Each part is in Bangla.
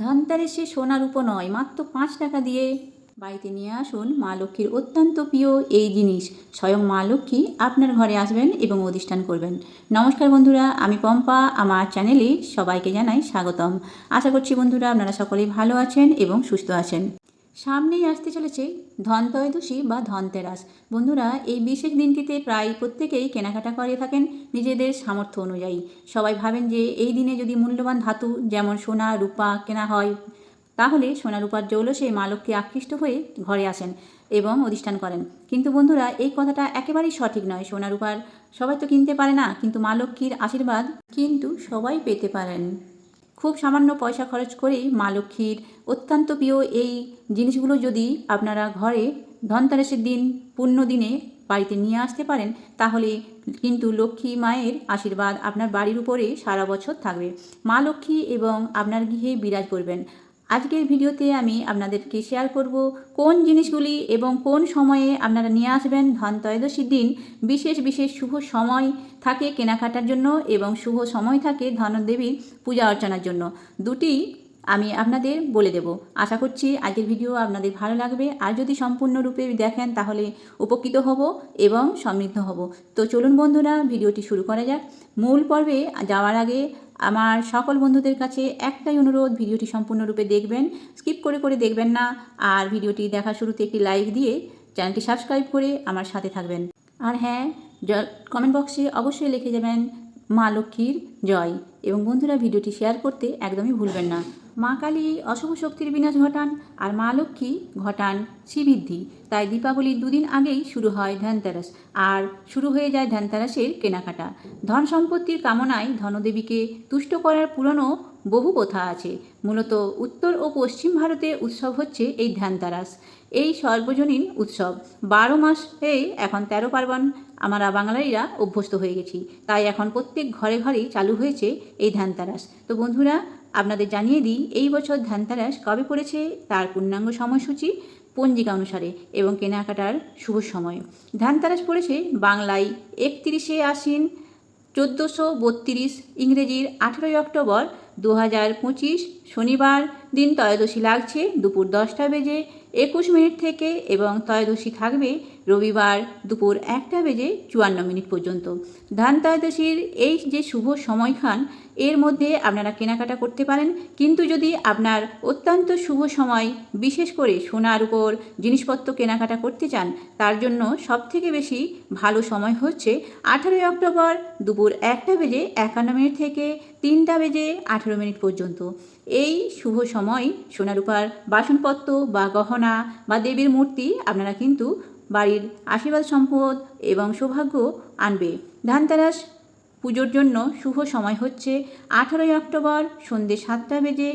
ধনতেরাসে সোনার উপ নয়, মাত্র পাঁচ টাকা দিয়ে। বাড়িতে নিয়ে আসুন মা লক্ষ্মীর অত্যন্ত প্রিয় এই জিনিস। স্বয়ং মা লক্ষ্মী আপনার ঘরে আসবেন এবং অধিষ্ঠান করবেন। নমস্কার বন্ধুরা, আমি পম্পা। আমার চ্যানেলে সবাইকে জানাই স্বাগতম। আশা করছি বন্ধুরা আপনারা সকলেই ভালো আছেন এবং সুস্থ আছেন। সামনেই আসতে চলেছে ধনত্রয়োদশী বা ধনতেরাস। বন্ধুরা, এই বিশেষ দিনটিতে প্রায় প্রত্যেকেই কেনাকাটা করে থাকেন নিজেদের সামর্থ্য অনুযায়ী। সবাই ভাবেন যে এই দিনে যদি মূল্যবান ধাতু যেমন সোনা, রূপা কেনা হয়, তাহলে সোনা, রূপার জৌলসে মা আকৃষ্ট হয়ে ঘরে আসেন এবং অধিষ্ঠান করেন। কিন্তু বন্ধুরা, এই কথাটা একেবারেই সঠিক নয়। সোনা, রূপার সবাই তো কিনতে পারে না, কিন্তু মা লক্ষ্মীর আশীর্বাদ কিন্তু সবাই পেতে পারেন। খুব সামান্য পয়সা খরচ করেই মা লক্ষ্মীর অত্যন্ত প্রিয় এই জিনিসগুলো যদি আপনারা ঘরে ধনতেরাসের দিন পূর্ণ দিনে বাড়িতে নিয়ে আসতে পারেন, তাহলে কিন্তু লক্ষ্মী মায়ের আশীর্বাদ আপনার বাড়ির উপরে সারা বছর থাকবে। মা লক্ষ্মী এবং আপনার গৃহে বিরাজ করবেন। আজকের ভিডিওতে আমি আপনাদেরকে শেয়ার করব কোন জিনিসগুলি এবং কোন সময়ে আপনারা নিয়ে আসবেন ধনত্রয়োদশীর দিন। বিশেষ বিশেষ শুভ সময় থাকে কেনাকাটার জন্য এবং শুভ সময় থাকে ধনদেবীর পূজা অর্চনার জন্য। দুটি আমি আপনাদের বলে দেব। আশা করছি আজকের ভিডিও আপনাদের ভালো লাগবে। আর যদি সম্পূর্ণরূপে দেখেন তাহলে উপকৃত হব এবং সমৃদ্ধ হব। তো চলুন বন্ধুরা, ভিডিওটি শুরু করা যাক। মূল পর্বে যাওয়ার আগে আমার সকল বন্ধুদের কাছে একটাই অনুরোধ, ভিডিওটি সম্পূর্ণরূপে দেখবেন, স্কিপ করে করে দেখবেন না, আর ভিডিওটি দেখা শুরুতে একটি লাইক দিয়ে চ্যানেলটি সাবস্ক্রাইব করে আমার সাথে থাকবেন। আর হ্যাঁ কমেন্ট বক্সে অবশ্যই লিখে যাবেন মা লক্ষ্মীর জয়। এবং বন্ধুরা, ভিডিওটি শেয়ার করতে একদমই ভুলবেন না। মা কালী অশুভ শক্তির বিনাশ ঘটান আর মা লক্ষ্মী ঘটান শ্রীবৃদ্ধি। তাই দীপাবলির দুদিন আগেই শুরু হয় ধ্যানতেরাস আর শুরু হয়ে যায় ধ্যানতেরাসের কেনাকাটা। ধন সম্পত্তির কামনায় ধনদেবীকে তুষ্ট করার পুরনো বহু কথা আছে। মূলত উত্তর ও পশ্চিম ভারতে উৎসব হচ্ছে এই ধ্যানতারাস। এই সর্বজনীন উৎসব। বারো মাসে এখন তেরো পার্বণ। আমরা বাঙালিরা অভ্যস্ত হয়ে গেছি। তাই এখন প্রত্যেক ঘরে ঘরেই চালু হয়েছে এই ধ্যানতারাস। তো বন্ধুরা, আপনাদের জানিয়ে দিই, এই বছর ধ্যানতারাস কবে পড়েছে তার পূর্ণাঙ্গ সময়সূচি পঞ্জিকা অনুসারে এবং কেনাকাটার শুভ সময়। ধ্যানতারাস পড়েছে বাংলায় একত্রিশে আশ্বিন, চোদ্দোশো বত্রিশ ইংরেজির আঠেরোই অক্টোবর দু হাজার পঁচিশ শনিবার দিন ত্রয়োদশী লাগছে দুপুর দশটা বেজে একুশ মিনিট থেকে এবং ত্রয়োদশী থাকবে রবিবার দুপুর একটা বেজে চুয়ান্ন মিনিট পর্যন্ত। ধান ত্রয়োদশীর এই যে শুভ সময়খান, এর মধ্যে আপনারা কেনাকাটা করতে পারেন। কিন্তু যদি আপনার অত্যন্ত শুভ সময়, বিশেষ করে সোনার উপর জিনিসপত্র কেনাকাটা করতে চান, তার জন্য সবথেকে বেশি ভালো সময় হচ্ছে আঠারোই অক্টোবর দুপুর একটা বেজে একান্ন মিনিট থেকে তিনটা বেজে আঠেরো মিনিট পর্যন্ত। এই শুভ সময় সোনারূপার বাসনপত্র বা গহনা বা দেবীর মূর্তি আপনারা কিন্তু বাড়ির আশীর্বাদ সম্পদ এবং সৌভাগ্য আনবে। ধানতেরাস পুজোর জন্য শুভ সময় হচ্ছে আঠারোই অক্টোবর সন্ধ্যে সাতটা বেজে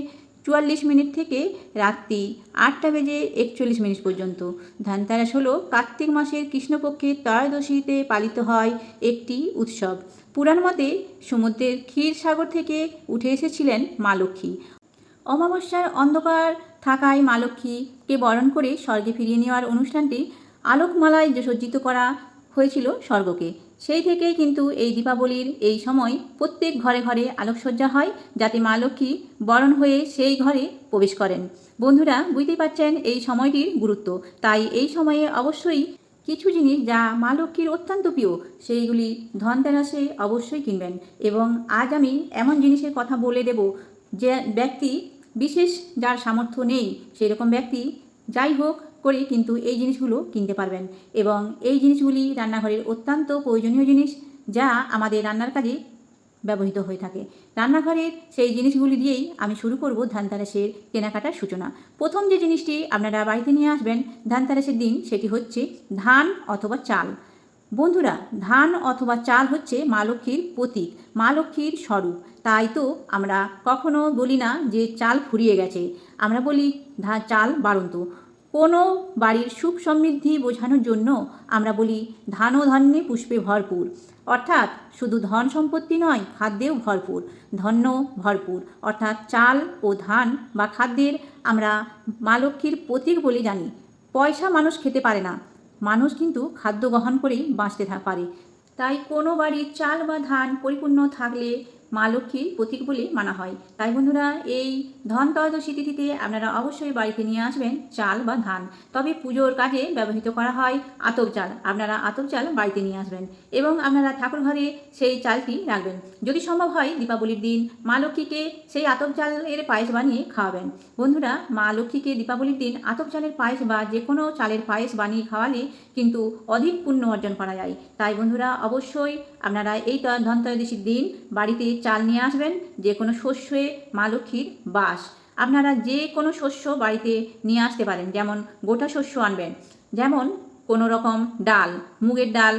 চুয়াল্লিশ মিনিট থেকে রাত্রি আটটা বেজে একচল্লিশ মিনিট পর্যন্ত। ধানতেরাস হলো কার্তিক মাসের কৃষ্ণপক্ষের ত্রয়োদশীতে পালিত হয় একটি উৎসব। পুরাণ মতে সমুদ্রের ক্ষীর সাগর থেকে উঠে এসেছিলেন মা লক্ষ্মী। অমাবস্যার অন্ধকার থাকায় মা লক্ষ্মীকে বরণ করে স্বর্গে ফিরিয়ে নেওয়ার অনুষ্ঠানটি আলোকমালায় যে সজ্জিত করা হয়েছিল স্বর্গকে, সেই থেকেই কিন্তু এই দীপাবলির এই সময় প্রত্যেক ঘরে ঘরে আলোকসজ্জা হয় যাতে মা লক্ষ্মী বরণ হয়ে সেই ঘরে প্রবেশ করেন। বন্ধুরা, বুঝতেই পারছেন এই সময়টির গুরুত্ব। তাই এই সময়ে অবশ্যই কিছু জিনিস যা মা লক্ষ্মীর অত্যন্ত প্রিয়, সেইগুলি ধনতেরাসে অবশ্যই কিনবেন। এবং আজ আমি এমন জিনিসের কথা বলে দেব যে ব্যক্তি, বিশেষ যার সামর্থ্য নেই সেই রকম ব্যক্তি যাই হোক করে কিন্তু এই জিনিসগুলো কিনতে পারবেন। এবং এই জিনিসগুলি রান্নাঘরের অত্যন্ত প্রয়োজনীয় জিনিস যা আমাদের রান্নার কাজে ব্যবহৃত হয়ে থাকে। রান্নাঘরের সেই জিনিসগুলি দিয়েই আমি শুরু করব ধানতেরাসের কেনাকাটার সূচনা। প্রথম যে জিনিসটি আপনারা বাড়িতে নিয়ে আসবেন ধানতেরাসের দিন সেটি হচ্ছে ধান অথবা চাল। বন্ধুরা, ধান অথবা চাল হচ্ছে মা লক্ষ্মীর প্রতীক, মা লক্ষ্মীর স্বরূপ। তাই তো আমরা কখনো বলি না যে চাল ফুরিয়ে গেছে। আমরা বলি ধা চাল বাড়ন্ত। কোনো বাড়ির সুখ সমৃদ্ধি বোঝানোর জন্য আমরা বলি ধান ও ধান্যে পুষ্পে ভরপুর। অর্থাৎ শুধু ধন সম্পত্তি নয়, খাদ্যেও ভরপুর। ধন্য ভরপুর। অর্থাৎ চাল ও ধান বা খাদ্যের আমরা মা লক্ষ্মীর প্রতীক বলে জানি। পয়সা মানুষ খেতে পারে না। মানুষ কিন্তু খাদ্য গ্রহণ করেই বাঁচতে পারে। তাই কোনো বাড়ির চাল বা ধান পরিপূর্ণ থাকলে মা লক্ষ্মীর প্রতীক বলে মানা হয়। তাই বন্ধুরা, এই ধন ত্রয়োদশী তিথিতে আপনারা অবশ্যই বাড়িতে নিয়ে আসবেন চাল বা ধান। তবে পুজোর কাজে ব্যবহৃত করা হয় আতপ চাল। আপনারা আতপ চাল বাড়িতে নিয়ে আসবেন এবং আপনারা ঠাকুর ঘরে সেই চালটি রাখবেন। যদি সম্ভব হয় দীপাবলির দিন মা লক্ষ্মীকে সেই আতপ চালের পায়েস বানিয়ে খাওয়াবেন। বন্ধুরা, মা লক্ষ্মীকে দীপাবলির দিন আতপ চালের পায়েস বা যে কোনো চালের পায়েস বানিয়ে খাওয়ালে কিন্তু অধিক পুণ্য অর্জন করা যায়। তাই বন্ধুরা, অবশ্যই আপনারা এই ধনত্রয়োদশীর দিন বাড়িতে চাল নিয়ে আসবেন, যে কোনো শস্যে মা লক্ষ্মীর বাস। আপনারা যে কোনো শস্য বাড়িতে নিয়ে আসতে পারেন, যেমন গোটা শস্য আনবেন, যেমন কোনো রকম ডাল, মুগের ডাল,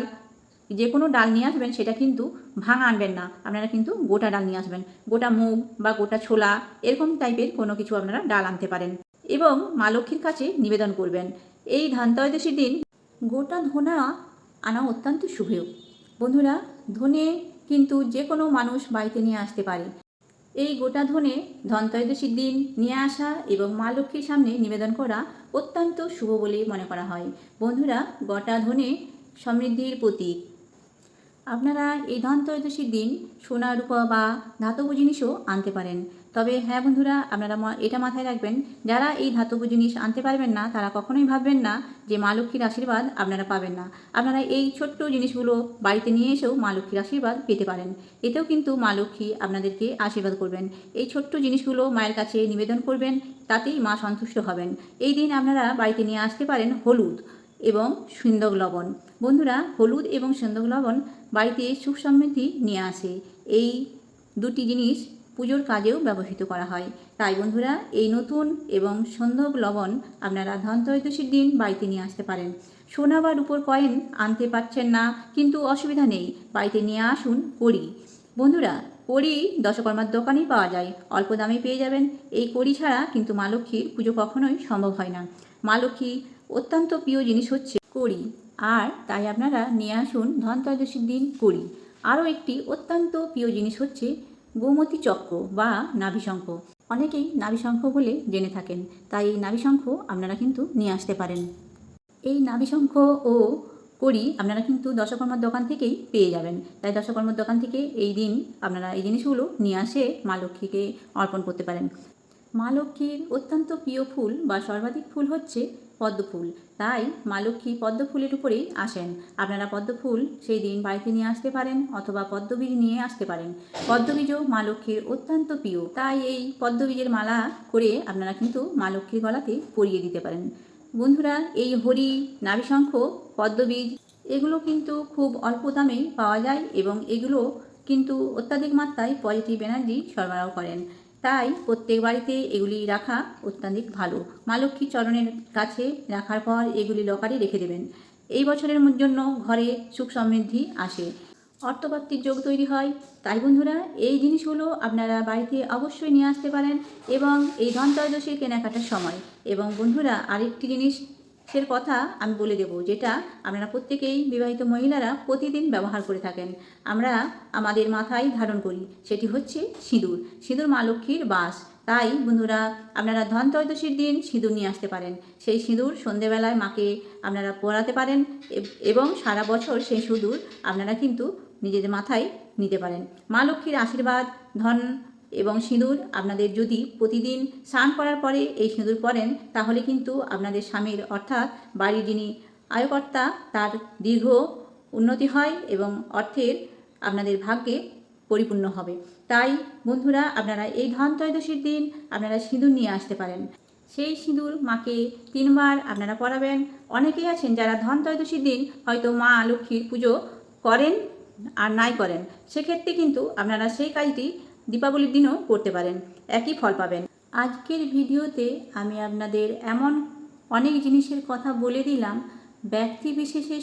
যে কোনো ডাল নিয়ে আসবেন, সেটা কিন্তু ভাঙা আনবেন না। আপনারা কিন্তু গোটা ডাল নিয়ে আসবেন, গোটা মুগ বা গোটা ছোলা, এরকম টাইপের কোনো কিছু আপনারা ডাল আনতে পারেন এবং মা লক্ষ্মীর কাছে নিবেদন করবেন। এই ধানত্রয়োদশীর দিন গোটা ধনা আনা অত্যন্ত শুভ। বন্ধুরা, ধনে কিন্তু যে কোনো মানুষ বাড়িতে নিয়ে আসতে পারে। এই গোটা ধনে ধনত্রয়োদশীর দিন নিয়ে আসা এবং মা লক্ষ্মীর সামনে নিবেদন করা অত্যন্ত শুভ বলে মনে করা হয়। বন্ধুরা, গোটা ধনে সমৃদ্ধির প্রতীক। আপনারা এই ধনত্রয়োদশীর দিন সোনা রূপা বা ধাতব জিনিসও আনতে পারেন। তবে হ্যাঁ বন্ধুরা, আপনারা এটা মাথায় রাখবেন, যারা এই ধাতব জিনিস আনতে পারবেন না, তারা কখনোই ভাববেন না যে মা লক্ষ্মীর আশীর্বাদ আপনারা পাবেন না। আপনারা এই ছোট্ট জিনিসগুলো বাড়িতে নিয়ে এসেও মা লক্ষ্মীর আশীর্বাদ পেতে পারেন। এতেও কিন্তু মা লক্ষ্মী আপনাদেরকে আশীর্বাদ করবেন। এই ছোট্ট জিনিসগুলো মায়ের কাছে নিবেদন করবেন, তাতেই মা সন্তুষ্ট হবেন। এই দিন আপনারা বাড়িতে নিয়ে আসতে পারেন হলুদ এবং সিন্দক লবণ। বন্ধুরা, হলুদ এবং সিন্দক লবণ বাড়িতে সুখ সমৃদ্ধি নিয়ে আসে। এই দুটি জিনিস পুজোর কাজেও ব্যবহৃত করা হয়। তাই বন্ধুরা, এই নতুন এবং সন্দক লবণ আপনারা ধনত্রয়োদশীর দিন বাড়িতে নিয়ে আসতে পারেন। সোনা বা রূপোর কয়েন আনতে পারছেন না, কিন্তু অসুবিধা নেই, বাড়িতে নিয়ে আসুন করি বন্ধুরা, কড়ি দশকর্মার দোকানেই পাওয়া যায়। অল্প দামে পেয়ে যাবেন। এই কড়ি ছাড়া কিন্তু মা লক্ষ্মীর পুজো কখনোই সম্ভব হয় না। মা লক্ষ্মী অত্যন্ত প্রিয় জিনিস হচ্ছে কড়ি। আর তাই আপনারা নিয়ে আসুন ধনত্রয়োদশীর দিন কড়ি। আরও একটি অত্যন্ত প্রিয় জিনিস হচ্ছে গোমতী চক্র বা নাভিশঙ্খ। অনেকেই নাভিশঙ্খ বলে জেনে থাকেন। তাই এই নাভিশঙ্খ আপনারা কিন্তু নিয়ে আসতে পারেন। এই নাভিশঙ্খ ও করি আপনারা কিন্তু দশকর্মার দোকান থেকেই পেয়ে যাবেন। তাই দশকর্মার দোকান থেকে এই দিন আপনারা এই জিনিসগুলো নিয়ে আসে মা লক্ষ্মীকে অর্পণ করতে পারেন। মা লক্ষ্মীর অত্যন্ত প্রিয় ফুল বা সর্বাধিক ফুল হচ্ছে পদ্ম ফুল তাই মা লক্ষ্মী পদ্ম ফুলের উপরেই আসেন। আপনারা পদ্মফুল সেই দিন বাড়িতে নিয়ে আসতে পারেন অথবা পদ্মবীজ নিয়ে আসতে পারেন। পদ্মবীজও মা লক্ষ্মীর অত্যন্ত প্রিয়। তাই এই পদ্মবীজের মালা করে আপনারা কিন্তু মা লক্ষ্মীর গলাতে পরিয়ে দিতে পারেন। বন্ধুরা, এই হরি, নাভিশঙ্খ, পদ্মবীজ, এগুলো কিন্তু খুব অল্প দামেই পাওয়া যায় এবং এগুলো কিন্তু অত্যাধিক মাত্রায় পজিটিভ এনার্জি সরবরাহ করেন। তাই প্রত্যেক বাড়িতে এগুলি রাখা অত্যাধিক ভালো। মা লক্ষ্মীর চরণের কাছে রাখার পর এগুলি লকারে রেখে দেবেন। এই বছরের জন্য ঘরে সুখ সমৃদ্ধি আসে। অর্থপ্রাপ্তির যোগ তৈরি হয়। তাই বন্ধুরা, এই জিনিসগুলো আপনারা বাড়িতে অবশ্যই নিয়ে আসতে পারেন এবং এই ধনত্রয়োদশীর কেনাকাটার সময়। এবং বন্ধুরা, আরেকটি জিনিসের কথা আমি বলে দেব, যেটা আপনারা প্রত্যেকেই বিবাহিত মহিলারা প্রতিদিন ব্যবহার করে থাকেন। আমরা আমাদের মাথায় ধারণ করি, সেটি হচ্ছে সিঁদুর। সিঁদুর মা লক্ষ্মীর বাস। তাই বন্ধুরা, আপনারা ধনত্রয়োদশীর দিন সিঁদুর নিয়ে আসতে পারেন। সেই সিঁদুর সন্ধেবেলায় মাকে আপনারা পরাতে পারেন এবং সারা বছর সেই সিঁদুর আপনারা কিন্তু নিজেদের মাথায় নিতে পারেন। মা লক্ষ্মীর আশীর্বাদ, ধন এবং সিঁদুর আপনাদের যদি প্রতিদিন স্নান করার পরে এই সিঁদুর পরেন, তাহলে কিন্তু আপনাদের স্বামীর অর্থাৎ বাড়ির যিনি আয়কর্তা, তার দীর্ঘ উন্নতি হয় এবং অর্থের আপনাদের ভাগ্যে পরিপূর্ণ হবে। তাই বন্ধুরা, আপনারা এই ধন ত্রয়োদশীর দিন আপনারা সিঁদুর নিয়ে আসতে পারেন। সেই সিঁদুর মাকে তিনবার আপনারা পরাবেন। অনেকেই আছেন যারা ধন ত্রয়োদশীর দিন হয়তো মা লক্ষ্মীর পুজো করেন আর নাই করেন। সেক্ষেত্রে কিন্তু আপনারা সেই কাজটি দীপাবলির দিনও করতে পারেন, একই ফল পাবেন। আজকের ভিডিওতে আমি আপনাদের এমন অনেক জিনিসের কথা বলে দিলাম। ব্যক্তি বিশেষের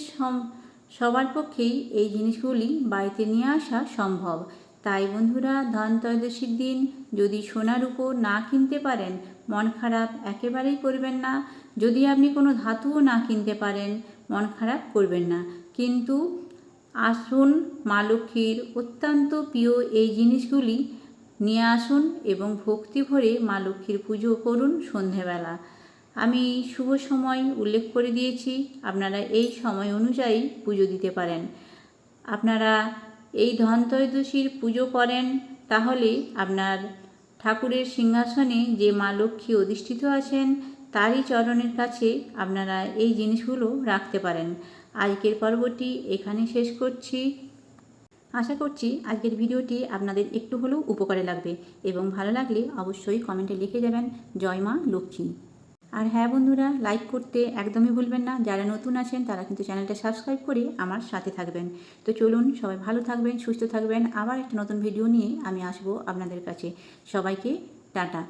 সবার পক্ষেই এই জিনিসগুলি বাড়িতে নিয়ে আসা সম্ভব। তাই বন্ধুরা ধন ত্রয়োদশীর দিন যদি সোনার উপর না কিনতে পারেন, মন খারাপ একেবারেই করবেন না। যদি আপনি কোনো ধাতুও না কিনতে পারেন, মন খারাপ করবেন না। কিন্তু আসুন মা লক্ষ্মীর অত্যন্ত প্রিয় এই জিনিসগুলি নিয়ে আসুন এবং ভক্তি ভরে মা লক্ষ্মীর পুজো করুন সন্ধেবেলা। আমি শুভ সময় উল্লেখ করে দিয়েছি, আপনারা এই সময় অনুযায়ী পুজো দিতে পারেন। আপনারা এই ধনত্রয়োদশীর পুজো করেন, তাহলে আপনার ঠাকুরের সিংহাসনে যে মা লক্ষ্মী অধিষ্ঠিত আছেন, তারই চরণের কাছে আপনারা এই জিনিসগুলো রাখতে পারেন। আজকের পর্বটি এখানে শেষ করছি। আশা করছি আজকের ভিডিওটি আপনাদের একটু হলেও উপকারে লাগবে এবং ভালো লাগলে অবশ্যই কমেন্টে লিখে যাবেন, জয় মা লক্ষ্মী। আর হ্যাঁ বন্ধুরা লাইক করতে একদমই ভুলবেন না। যারা নতুন আছেন, তারা কিন্তু চ্যানেলটা সাবস্ক্রাইব করে আমার সাথে থাকবেন। তো চলুন, সবাই ভালো থাকবেন, সুস্থ থাকবেন। আবার একটা নতুন ভিডিও নিয়ে আমি আসব আপনাদের কাছে। সবাইকে টাটা।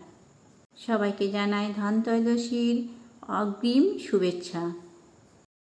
সবাইকে জানাই ধনত্রয়োদশীর অগ্রিম শুভেচ্ছা।